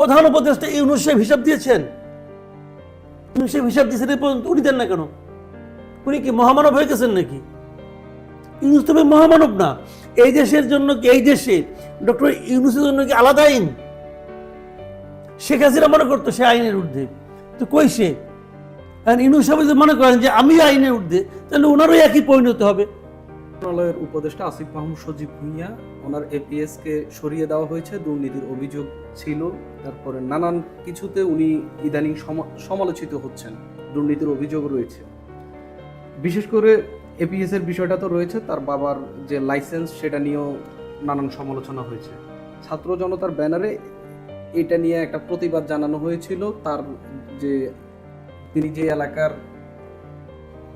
প্রধান উপদেষ্টা ইউনুস সাহেব হিসাব দিয়েছেন। ইউনুস সাহেব হিসাব দিয়েছেন পর্যন্ত উনি দেন না কেন? উনি কি মহামানব হয়ে গেছেন নাকি? ইউনুস তবে মহামানব না। এই দেশের জন্য কি, এই দেশে ডক্টর ইউনুসের জন্য কি আলাদা আইন? শেখ হাসিনা মনে করতো সে আইনের ঊর্ধ্বে। তো কই সে? ইউনুস সাহেব মনে করেন যে আমি আইনের ঊর্ধ্বে, তাহলে ওনারও একই পরিণত হবে। মন্ত্রণালয়ের উপদেষ্টা আসিফ মাহমুদ সজীব ভুঁইয়া, ওনার এপিএস কে সরিয়ে দেওয়া হয়েছে, দুর্নীতির অভিযোগ ছিল, তারপরে নানান কিছুতে উনি ইদানিং সম- সমালোচিত হচ্ছেন, দুর্নীতির অভিযোগ রয়েছে। বিশেষ করে এপিএস এর বিষয়টা তো রয়েছে, তার বাবার যে লাইসেন্স সেটা নিয়েও নানান সমালোচনা হয়েছে। ছাত্র জনতার ব্যানারে এটা নিয়ে একটা প্রতিবাদ জানানো হয়েছিল, তার যে তিনি যে এলাকার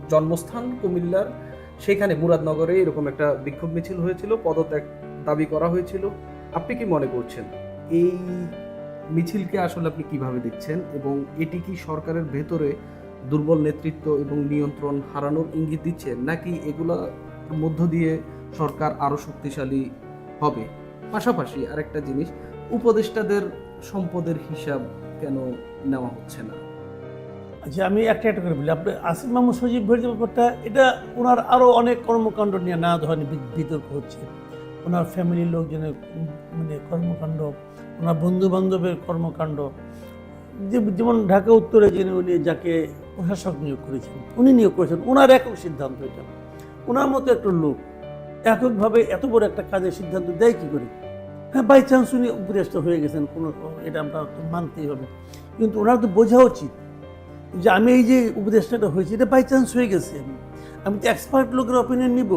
জন্মস্থান কুমিল্লার সেখানে মুরাদনগরে এরকম একটা বিক্ষোভ মিছিল হয়েছিল, পদত্যাগ দাবি করা হয়েছিল। আপনি কি মনে করছেন? এই মিছিলকে আসলে আপনি কীভাবে দেখছেন এবং এটি কি সরকারের ভেতরে দুর্বল নেতৃত্ব এবং নিয়ন্ত্রণ হারানোর ইঙ্গিত দিচ্ছে, নাকি এগুলা মধ্য দিয়ে সরকার আরও শক্তিশালী হবে? পাশাপাশি আরেকটা জিনিস, উপদেষ্টাদের সম্পদের হিসাব কেন নেওয়া হচ্ছে না? আচ্ছা আমি একটা একটা করে বলি। আপনি আসিফ মাহমুদ সজীব ভাইয়ের যে ব্যাপারটা, এটা ওনার আরও অনেক কর্মকাণ্ড নিয়ে নানা ধরনের বিতর্ক হচ্ছে। ওনার ফ্যামিলির লোকজনের মানে কর্মকাণ্ড, ওনার বন্ধু বান্ধবের কর্মকাণ্ড, যে যেমন ঢাকা উত্তরে যিনি উনি যাকে প্রশাসক নিয়োগ করেছেন, উনি নিয়োগ করেছেন, ওনার একক সিদ্ধান্ত এটা। ওনার মতো একটা লোক এককভাবে এত বড় একটা কাজের সিদ্ধান্ত দেয় কী করে? হ্যাঁ বাই চান্স উনি উপদেষ্টা হয়ে গেছেন, কোনো এটা আমরা মানতেই হবে। কিন্তু ওনার তো বোঝা উচিত যে আমি এই যে উপদেষ্টাটা হয়েছে, এটা বাই চান্স হয়ে গেছে। আমি আমি তো এক্সপার্ট লোকের অপিনিয়ন নিব।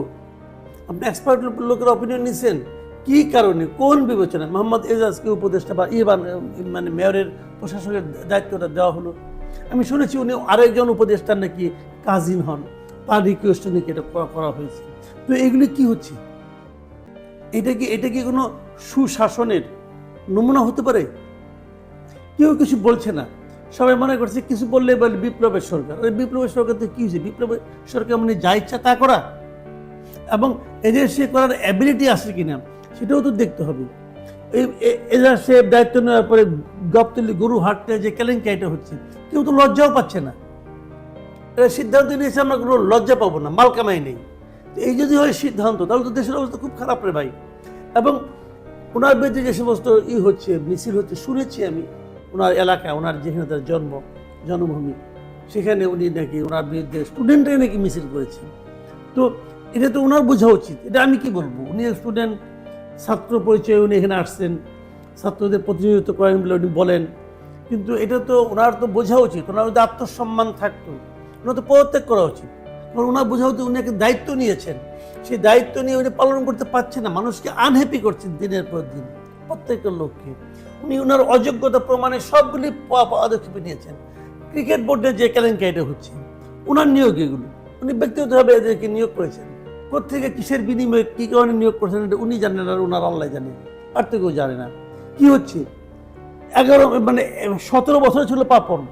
আপনি এক্সপার্ট লোকের অপিনিয়ন নিছেন, কি কারণে, কোন বিবেচনায়? মোহাম্মদ এজাজকে উপদেষ্টা বা ইবান মানে মেয়রের প্রশাসকের দায়িত্বটা দেওয়া হলো। আমি শুনেছি উনি আরেকজন উপদেষ্টার নাকি কাজিন হন। তার রিকোয়েস্টে নাকি এটা করা হয়েছে। তো এগুলি কি হচ্ছে? এটা কি এটা কি কোনো সুশাসনের নমুনা হতে পারে? কেউ কিছু বলছে না। সবাই মনে করছে কিছু বললে বলে বিপ্লবের সরকার। ওই বিপ্লবের সরকার তো কী হয়েছে? বিপ্লবের সরকার মানে যা ইচ্ছা তা করা। এবং এদের সে করার অ্যাবিলিটি আছে কিনা, সেটাও তো দেখতে হবে। এরা সে দায়িত্ব নেওয়ার পরে গপ্তলি গরু হাটতে যে কেলেঙ্কাইটা হচ্ছে, কেউ তো লজ্জাও পাচ্ছে না। সিদ্ধান্ত নিয়েছে, আমরা কোনো লজ্জা পাবো না, মাল কামাই নেই। এই যদি হয় সিদ্ধান্ত, তাহলে তো দেশের অবস্থা খুব খারাপ রে ভাই। এবং ওনার বিরুদ্ধে যে সমস্ত ই হচ্ছে, মিছিল হচ্ছে, শুনেছি আমি ওনার এলাকা ওনার যেখানে তার জন্ম, জন্মভূমি, সেখানে উনি নাকি ওনার বিরুদ্ধে স্টুডেন্টরাই নাকি মিছিল করেছেন। তো এটা তো ওনার বোঝা উচিত। এটা আমি কি বলব? উনি স্টুডেন্ট ছাত্র পরিচয়ে উনি এখানে আসছেন, ছাত্রদের প্রতিনিধিত্ব করেন বলে উনি বলেন। কিন্তু এটা তো ওনার তো বোঝা উচিত। ওনার যদি আত্মসম্মান থাকতো। ওনার তো পদত্যাগ করা উচিত। কারণ ওনার বোঝা উচিত উনি একটা দায়িত্ব নিয়েছেন। সেই দায়িত্ব নিয়ে উনি পালন করতে পারছে না। মানুষকে আনহ্যাপি করছেন দিনের পর দিন প্রত্যেকটা লোককে। উনি ওনার অযোগ্যতা প্রমাণে সবগুলি পদক্ষেপে নিয়েছেন ক্রিকেট বোর্ডে যে কেলেঙ্কারিটা হচ্ছে ওনার নিয়োগ এগুলো উনি ব্যক্তিগতভাবে এদেরকে নিয়োগ করেছেন। কোথেকে কিসের বিনিময়ে কী কারণে নিয়োগ করেছেন এটা উনি জানেন আর ওনার আল্লাহ জানে, আর তো কেউ জানে না। কি হচ্ছে? এগারো মানে সতেরো বছর ছিল পাপন।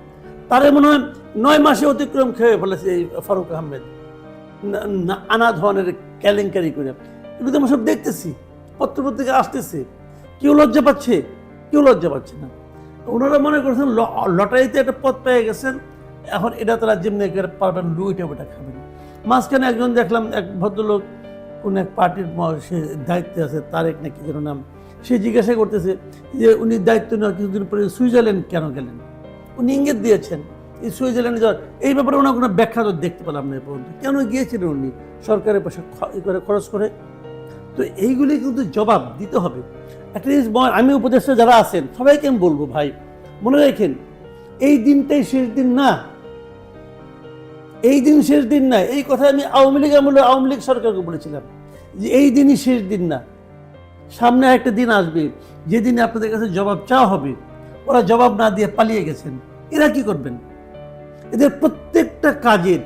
তারে মনে হয় নয় মাসে অতিক্রম খেয়ে ফেলেছে এই ফারুক আহমেদ। না- না- ধরনের কেলেঙ্কারি করে। এগুলো তো আমরা সব দেখতেছি, পত্রপত্রিকা আসতেছে। কেউ লজ্জা পাচ্ছে? কেউ লজ্জা পাচ্ছে না। ওনারা মনে করছেন লটারিতে একটা পথ পেয়ে গেছেন, এখন এটা তারা করে পারবেন লুইটা ওটা খাবেন। মাঝখানে একজন দেখলাম, এক ভদ্রলোক কোন এক পার্টির সে দায়িত্বে আছে, তারেক নাকি যেন নাম, সে জিজ্ঞাসা করতেছে যে উনি দায়িত্ব নেওয়ার কিছুদিন পরে সুইজারল্যান্ড কেন গেলেন? উনি ইঙ্গিত দিয়েছেন, এই সুইজারল্যান্ডে যাওয়ার, এই ব্যাপারে ওনার কোনো ব্যাখ্যা তো দেখতে পেলাম না পর্যন্ত। কেন গিয়েছিলেন উনি? সরকারের পয়সা করে খরচ করে? তো এইগুলি কিন্তু জবাব দিতে হবে। অ্যাটলিস্ট আমি উপদেষ্টা যারা আছেন, সবাইকে আমি বলব ভাই, মনে রেখেন, এই দিনটাই শেষ দিন না। এই দিন শেষ দিন না। এই কথা আমি আওয়ামী লীগ আমলে আওয়ামী লীগ সরকারকে বলেছিলাম যে এই দিনই শেষ দিন না। সামনে একটা দিন আসবে যেদিনে আপনাদের কাছে জবাব চাওয়া হবে, ওরা জবাব না দিয়ে পালিয়ে গেছেন। এরা কি করবেন? এদের প্রত্যেকটা কাজের,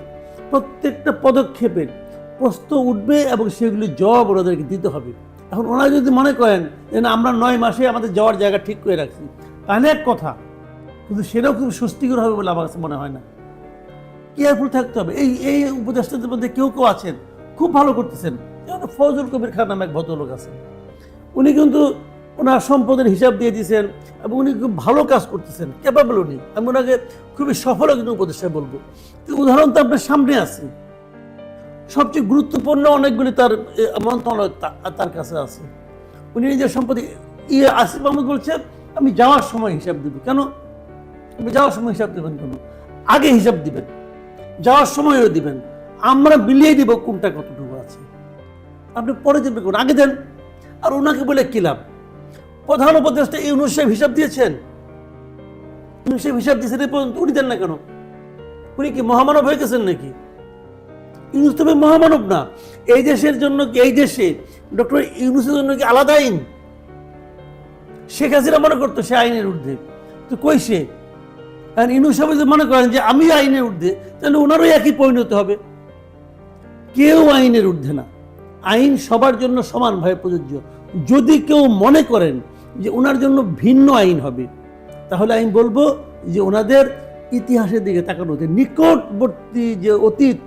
প্রত্যেকটা পদক্ষেপের প্রশ্ন উঠবে এবং সেগুলি জবাব ওনাদেরকে দিতে হবে। এখন ওনারা যদি মনে করেন যে না, আমরা নয় মাসে আমাদের যাওয়ার জায়গা ঠিক করে রাখছি, তাহলে এক কথা, কিন্তু সেটাও খুব স্বস্তিকর হবে বলে আমার কাছে মনে হয় না। কেয়ারফুল থাকতে হবে। এই এই উপদেষ্টাদের মধ্যে কেউ কেউ আছেন, খুব ভালো করতেছেন। যেমন ফজল কবির খান নামে এক ভদ্রলোক আছেন। উনি কিন্তু ওনার সম্পদের হিসাব দিয়ে দিয়েছেন এবং উনি খুব ভালো কাজ করতেছেন ক্যাপাবল উনি। আমি ওনাকে খুবই সফল একজন উপদেষ্টা বলব। উদাহরণ তো আপনার সামনে আছে। সবচেয়ে গুরুত্বপূর্ণ অনেকগুলি তার মন্ত্রণালয় তার কাছে আছে। উনি নিজের সম্পত্তি ইয়ে আসিফ মাহমুদ বলছে, আমি যাওয়ার সময় হিসাব দিব। কেন? আপনি যাওয়ার সময় হিসাব দেবেন কেন? আগে হিসাব দিবেন। যাওয়ার সময়ও দিবেন। আমরা মিলিয়ে দিব কোনটা কতটুকু আছে। আপনি পরে দেবেন কোন আগে দেন। আর ওনাকে বলে কি লাভ? প্রধান উপদেষ্টা ইউনুস সাহেব হিসাব দিয়েছেন। ইউনুস হিসাব দিয়েছেন এই পর্যন্ত উনি দেন না কেন? উনি কি মহামানব হয়ে গেছেন নাকি? ইউনুস তবে মহামানব না। এই দেশের জন্য এই দেশে ডক্টর ইউনুসের জন্য কি আলাদা আইন? শেখ হাসিনা মনে করতো সে আইনের ঊর্ধ্বে। তো কই সে? আর ইউনুস সাহেব যদি মনে করেন যে আমি আইনের ঊর্ধ্বে, তাহলে ওনারও একই পরিণত হবে। কেউ আইনের ঊর্ধ্বে না। আইন সবার জন্য সমানভাবে প্রযোজ্য। যদি কেউ মনে করেন যে ওনার জন্য ভিন্ন আইন হবে, তাহলে আমি বলব যে ওনাদের ইতিহাসের দিকে তাকানো হচ্ছে নিকটবর্তী যে অতীত